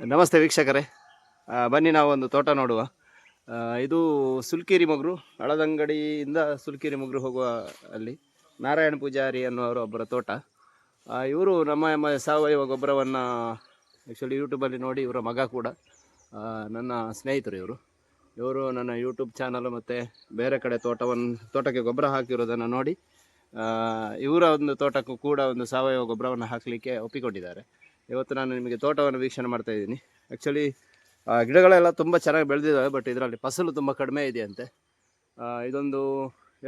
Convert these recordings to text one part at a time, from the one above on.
ನಮಸ್ತೆ ವೀಕ್ಷಕರೇ. ಬನ್ನಿ ನಾವು ಒಂದು ತೋಟ ನೋಡುವ. ಇದು ಸುಲ್ಕೇರಿ ಮಗ್ರು ಹಳದಂಗಡಿಯಿಂದ ಸುಲ್ಕೇರಿ ಮಗರು ಹೋಗುವ ಅಲ್ಲಿ. ನಾರಾಯಣ ಪೂಜಾರಿ ಅನ್ನುವರು ಒಬ್ಬರ ತೋಟ. ಇವರು ನಮ್ಮ ಸಾವಯವ ಗೊಬ್ಬರವನ್ನು ಆ್ಯಕ್ಚುಲಿ ಯೂಟ್ಯೂಬಲ್ಲಿ ನೋಡಿ ಇವರ ಮಗ ಕೂಡ. ನನ್ನ ಸ್ನೇಹಿತರು ಇವರು. ಇವರು ನನ್ನ ಯೂಟ್ಯೂಬ್ ಚಾನಲ್ ಮತ್ತು ಬೇರೆ ಕಡೆ ತೋಟವನ್ನು ತೋಟಕ್ಕೆ ಗೊಬ್ಬರ ಹಾಕಿರೋದನ್ನು ನೋಡಿ ಇವರ ಒಂದು ತೋಟಕ್ಕೂ ಕೂಡ ಒಂದು ಸಾವಯವ ಗೊಬ್ಬರವನ್ನು ಹಾಕಲಿಕ್ಕೆ ಒಪ್ಪಿಕೊಂಡಿದ್ದಾರೆ. ಇವತ್ತು ನಾನು ನಿಮಗೆ ತೋಟವನ್ನು ವೀಕ್ಷಣೆ ಮಾಡ್ತಾ ಇದ್ದೀನಿ. ಆ್ಯಕ್ಚುಲಿ ಗಿಡಗಳೆಲ್ಲ ತುಂಬ ಚೆನ್ನಾಗಿ ಬೆಳೆದಿದ್ದಾವೆ ಬಟ್ ಇದರಲ್ಲಿ ಫಸಲು ತುಂಬ ಕಡಿಮೆ ಇದೆಯಂತೆ. ಅಂತೆ ಇದೊಂದು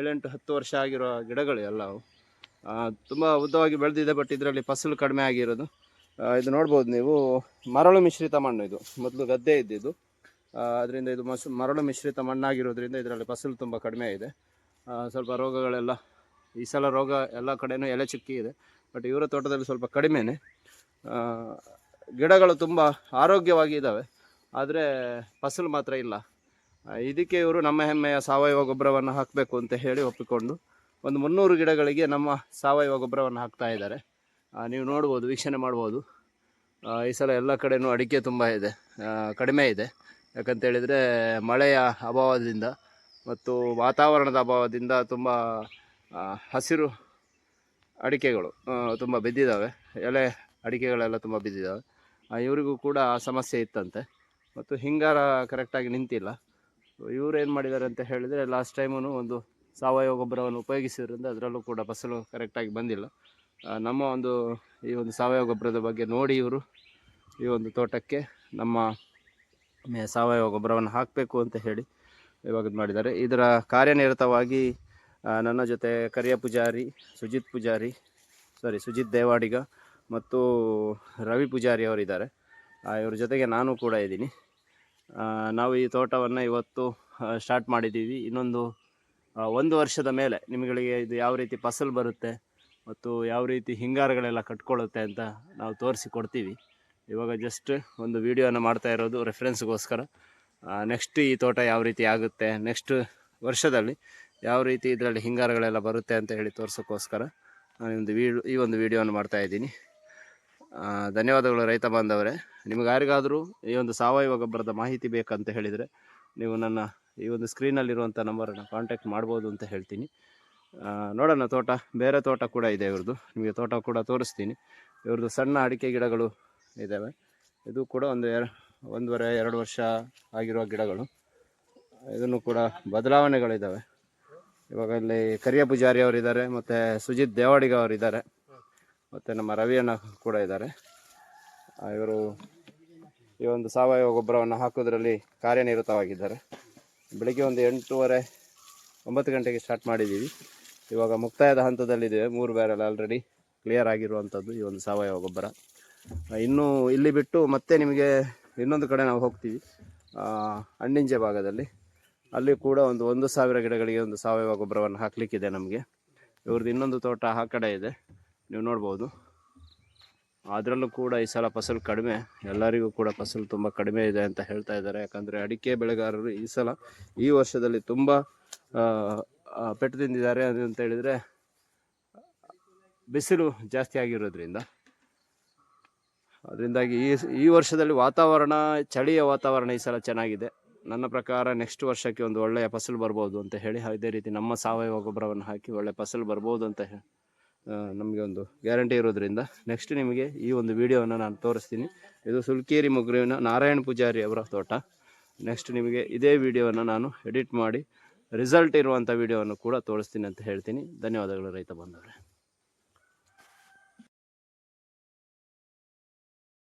ಏಳೆಂಟು ಹತ್ತು ವರ್ಷ ಆಗಿರೋ ಗಿಡಗಳು ಎಲ್ಲವು ತುಂಬ ಉದ್ದವಾಗಿ ಬೆಳೆದಿದೆ ಬಟ್ ಇದರಲ್ಲಿ ಫಸಲು ಕಡಿಮೆ ಆಗಿರೋದು. ಇದು ನೋಡ್ಬೋದು ನೀವು, ಮರಳು ಮಿಶ್ರಿತ ಮಣ್ಣು ಇದು. ಮೊದಲು ಗದ್ದೆ ಇದ್ದಿದ್ದು. ಅದರಿಂದ ಇದು ಮಸ್, ಮರಳು ಮಿಶ್ರಿತ ಮಣ್ಣಾಗಿರೋದ್ರಿಂದ ಇದರಲ್ಲಿ ಫಸಲು ತುಂಬ ಕಡಿಮೆ ಇದೆ. ಸ್ವಲ್ಪ ರೋಗಗಳೆಲ್ಲ, ಈ ಸಲ ರೋಗ ಎಲ್ಲ ಕಡೆಯೂ ಎಲೆ ಚುಕ್ಕಿ ಇದೆ ಬಟ್ ಇವರ ತೋಟದಲ್ಲಿ ಸ್ವಲ್ಪ ಕಡಿಮೆನೇ. ಗಿಡಗಳು ತುಂಬ ಆರೋಗ್ಯವಾಗಿ ಇದ್ದಾವೆ ಆದರೆ ಫಸಲು ಮಾತ್ರ ಇಲ್ಲ. ಇದಕ್ಕೆ ಇವರು ನಮ್ಮ ಹೆಮ್ಮೆಯ ಸಾವಯವ ಗೊಬ್ಬರವನ್ನು ಹಾಕಬೇಕು ಅಂತ ಹೇಳಿ ಒಪ್ಪಿಕೊಂಡು ಒಂದು ಮುನ್ನೂರು ಗಿಡಗಳಿಗೆ ನಮ್ಮ ಸಾವಯವ ಗೊಬ್ಬರವನ್ನು ಹಾಕ್ತಾ ಇದ್ದಾರೆ. ನೀವು ನೋಡ್ಬೋದು, ವೀಕ್ಷಣೆ ಮಾಡ್ಬೋದು. ಈ ಸಲ ಎಲ್ಲ ಕಡೆಯೂ ಅಡಿಕೆ ತುಂಬ ಇದೆ. ಕಡಿಮೆ ಇದೆ. ಯಾಕಂತೇಳಿದರೆ ಮಳೆಯ ಅಭಾವದಿಂದ ಮತ್ತು ವಾತಾವರಣದ ಅಭಾವದಿಂದ ತುಂಬ ಹಸಿರು ಅಡಿಕೆಗಳು ತುಂಬ ಬಿದ್ದಿದ್ದಾವೆ ಎಲೆ ಅಡಿಕೆಗಳೆಲ್ಲ ತುಂಬ ಬಿದ್ದಿದ್ದಾವೆ ಇವರಿಗೂ ಕೂಡ ಆ ಸಮಸ್ಯೆ ಇತ್ತಂತೆ. ಮತ್ತು ಹಿಂಗಾರ ಕರೆಕ್ಟಾಗಿ ನಿಂತಿಲ್ಲ. ಇವರು ಏನು ಮಾಡಿದ್ದಾರೆ ಅಂತ ಹೇಳಿದರೆ ಲಾಸ್ಟ್ ಟೈಮೂ ಒಂದು ಸಾವಯವ ಗೊಬ್ಬರವನ್ನು ಉಪಯೋಗಿಸಿದ್ರಿಂದ ಅದರಲ್ಲೂ ಕೂಡ ಫಸಲು ಕರೆಕ್ಟಾಗಿ ಬಂದಿಲ್ಲ. ನಮ್ಮ ಒಂದು ಈ ಒಂದು ಸಾವಯವ ಗೊಬ್ಬರದ ಬಗ್ಗೆ ನೋಡಿ ಇವರು ಈ ಒಂದು ತೋಟಕ್ಕೆ ನಮ್ಮ ಸಾವಯವ ಗೊಬ್ಬರವನ್ನು ಹಾಕಬೇಕು ಅಂತ ಹೇಳಿ ಇವಾಗ ಮಾಡಿದ್ದಾರೆ. ಇದರ ಕಾರ್ಯನಿರತವಾಗಿ ನನ್ನ ಜೊತೆ ಕರಿಯ ಪೂಜಾರಿ, ಸುಜಿತ್ ಪೂಜಾರಿ ಸಾರಿ ಸುಜಿತ್ ದೇವಾಡಿಗ ಮತ್ತು ರವಿ ಪೂಜಾರಿ ಅವರಿದ್ದಾರೆ. ಇವ್ರ ಜೊತೆಗೆ ನಾನು ಕೂಡ ಇದ್ದೀನಿ. ನಾವು ಈ ತೋಟವನ್ನು ಇವತ್ತು ಸ್ಟಾರ್ಟ್ ಮಾಡಿದ್ದೀವಿ. ಇನ್ನೊಂದು ಒಂದು ವರ್ಷದ ಮೇಲೆ ನಿಮಗಳಿಗೆ ಇದು ಯಾವ ರೀತಿ ಫಸಲು ಬರುತ್ತೆ ಮತ್ತು ಯಾವ ರೀತಿ ಹಿಂಗಾರುಗಳೆಲ್ಲ ಕಟ್ಕೊಳ್ಳುತ್ತೆ ಅಂತ ನಾವು ತೋರಿಸಿ ಕೊಡ್ತೀವಿ ಇವಾಗ ಜಸ್ಟ್ ಒಂದು ವಿಡಿಯೋನ ಮಾಡ್ತಾ ಇರೋದು ರೆಫರೆನ್ಸ್ಗೋಸ್ಕರ ನೆಕ್ಸ್ಟ್ ಈ ತೋಟ ಯಾವ ರೀತಿ ಆಗುತ್ತೆ ನೆಕ್ಸ್ಟ್ ವರ್ಷದಲ್ಲಿ ಯಾವ ರೀತಿ ಇದರಲ್ಲಿ ಹಿಂಗಾರುಗಳೆಲ್ಲ ಬರುತ್ತೆ ಅಂತ ಹೇಳಿ ತೋರಿಸೋಕ್ಕೋಸ್ಕರ ನಾನು ಒಂದು ವೀಡಿಯೋ ಈ ಒಂದು ವೀಡಿಯೋನ ಮಾಡ್ತಾ ಇದ್ದೀನಿ. ಆ, ಧನ್ಯವಾದಗಳು ರೈತ ಬಾಂಧವರೇ. ನಿಮಗೆ ಯಾರಿಗಾದರೂ ಈ ಒಂದು ಸಾವಯವ ಗೊಬ್ಬರದ ಮಾಹಿತಿ ಬೇಕಂತ ಹೇಳಿದರೆ ನೀವು ನನ್ನ ಈ ಒಂದು ಸ್ಕ್ರೀನಲ್ಲಿರುವಂಥ ನಂಬರನ್ನು ಕಾಂಟ್ಯಾಕ್ಟ್ ಮಾಡ್ಬೋದು ಅಂತ ಹೇಳ್ತೀನಿ. ನೋಡೋಣ, ತೋಟ, ಬೇರೆ ತೋಟ ಕೂಡ ಇದೆ ಇವ್ರದ್ದು. ನಿಮಗೆ ತೋಟ ಕೂಡ ತೋರಿಸ್ತೀನಿ. ಇವ್ರದ್ದು ಸಣ್ಣ ಅಡಿಕೆ ಗಿಡಗಳು ಇದ್ದಾವೆ ಇದು ಕೂಡ ಒಂದು ಎರ, ಒಂದೂವರೆ, ಎರಡು ವರ್ಷ ಆಗಿರುವ ಗಿಡಗಳು. ಇದನ್ನು ಕೂಡ ಬದಲಾವಣೆಗಳಿದ್ದಾವೆ ಇವಾಗ ಇಲ್ಲಿ ಕರಿಯ ಪೂಜಾರಿ ಅವರಿದ್ದಾರೆ, ಮತ್ತು ಸುಜಿತ್ ದೇವಾಡಿಗ ಅವರಿದ್ದಾರೆ. ಮತ್ತು ನಮ್ಮ ರವಿಯಣ್ಣ ಕೂಡ ಇದ್ದಾರೆ. ಇವರು ಈ ಒಂದು ಸಾವಯವ ಗೊಬ್ಬರವನ್ನು ಹಾಕೋದ್ರಲ್ಲಿ ಕಾರ್ಯನಿರತವಾಗಿದ್ದಾರೆ. ಬೆಳಿಗ್ಗೆ ಒಂದು ಎಂಟೂವರೆ, ಒಂಬತ್ತು ಗಂಟೆಗೆ ಸ್ಟಾರ್ಟ್ ಮಾಡಿದ್ದೀವಿ. ಇವಾಗ ಮುಕ್ತಾಯದ ಹಂತದಲ್ಲಿದ್ದೇವೆ. ಮೂರು ಬ್ಯಾರಲ್ ಆಲ್ರೆಡಿ ಕ್ಲಿಯರ್ ಆಗಿರುವಂಥದ್ದು ಈ ಒಂದು ಸಾವಯವ ಗೊಬ್ಬರ. ಇನ್ನೂ ಇಲ್ಲಿ ಬಿಟ್ಟು ಮತ್ತೆ ನಿಮಗೆ ಇನ್ನೊಂದು ಕಡೆ ನಾವು ಹೋಗ್ತೀವಿ. ಹಣ್ಣಿಂಜೆ ಭಾಗದಲ್ಲಿ. ಅಲ್ಲಿ ಕೂಡ ಒಂದು ಒಂದು ಸಾವಿರ ಗಿಡಗಳಿಗೆ ಒಂದು ಸಾವಯವ ಗೊಬ್ಬರವನ್ನು ಹಾಕಲಿಕ್ಕಿದೆ ನಮಗೆ. ಇವ್ರದ್ದು ಇನ್ನೊಂದು ತೋಟ ಆ ಕಡೆ ಇದೆ. ನೀವು ನೋಡ್ಬೋದು. ಅದರಲ್ಲೂ ಕೂಡ ಈ ಸಲ ಫಸಲು ಕಡಿಮೆ. ಎಲ್ಲರಿಗೂ ಕೂಡ ಫಸಲು ತುಂಬ ಕಡಿಮೆ ಇದೆ ಅಂತ ಹೇಳ್ತಾ ಇದ್ದಾರೆ. ಯಾಕಂದರೆ ಅಡಿಕೆ ಬೆಳೆಗಾರರು ಈ ಸಲ ಈ ವರ್ಷದಲ್ಲಿ ತುಂಬ ಪೆಟ್ಟು ತಿಂದಿದ್ದಾರೆ ಅಂತ ಹೇಳಿದರೆ ಬಿಸಿಲು ಜಾಸ್ತಿ ಆಗಿರೋದ್ರಿಂದ. ಅದರಿಂದಾಗಿ ಈ ಈ ವರ್ಷದಲ್ಲಿ ವಾತಾವರಣ ಚಳಿಯ ವಾತಾವರಣ ಈ ಸಲ ಚೆನ್ನಾಗಿದೆ. ನನ್ನ ಪ್ರಕಾರ ನೆಕ್ಸ್ಟ್ ವರ್ಷಕ್ಕೆ ಒಂದು ಒಳ್ಳೆಯ ಫಸಲು ಬರ್ಬೋದು ಅಂತ ಹೇಳಿ ಅದೇ ರೀತಿ ನಮ್ಮ ಸಾವಯವ ಗೊಬ್ಬರವನ್ನು ಹಾಕಿ ಒಳ್ಳೆಯ ಫಸಲು ಬರ್ಬೋದು ಅಂತ ಹೇ- ಆ, ನಮಗೆ ಒಂದು ಗ್ಯಾರಂಟಿ ಇರೋದ್ರಿಂದ ನೆಕ್ಸ್ಟ್ ನಿಮಗೆ ಈ ಒಂದು ವಿಡಿಯೋವನ್ನು ನಾನು ತೋರಿಸ್ತೀನಿ. ಇದು ಸುಲ್ಕೇರಿ ಮುಗ್ರುವಿನ ನಾರಾಯಣ ಪೂಜಾರಿ ಅವರ ತೋಟ. ನೆಕ್ಸ್ಟ್ ನಿಮಗೆ ಇದೇ ವಿಡಿಯೋವನ್ನು ನಾನು ಎಡಿಟ್ ಮಾಡಿ ರಿಸಲ್ಟ್ ಇರುವಂಥ ವಿಡಿಯೋವನ್ನು ಕೂಡ ತೋರಿಸ್ತೀನಿ ಅಂತ ಹೇಳ್ತೀನಿ. ಧನ್ಯವಾದಗಳು ರೈತ ಬಂಧುಗಳೇ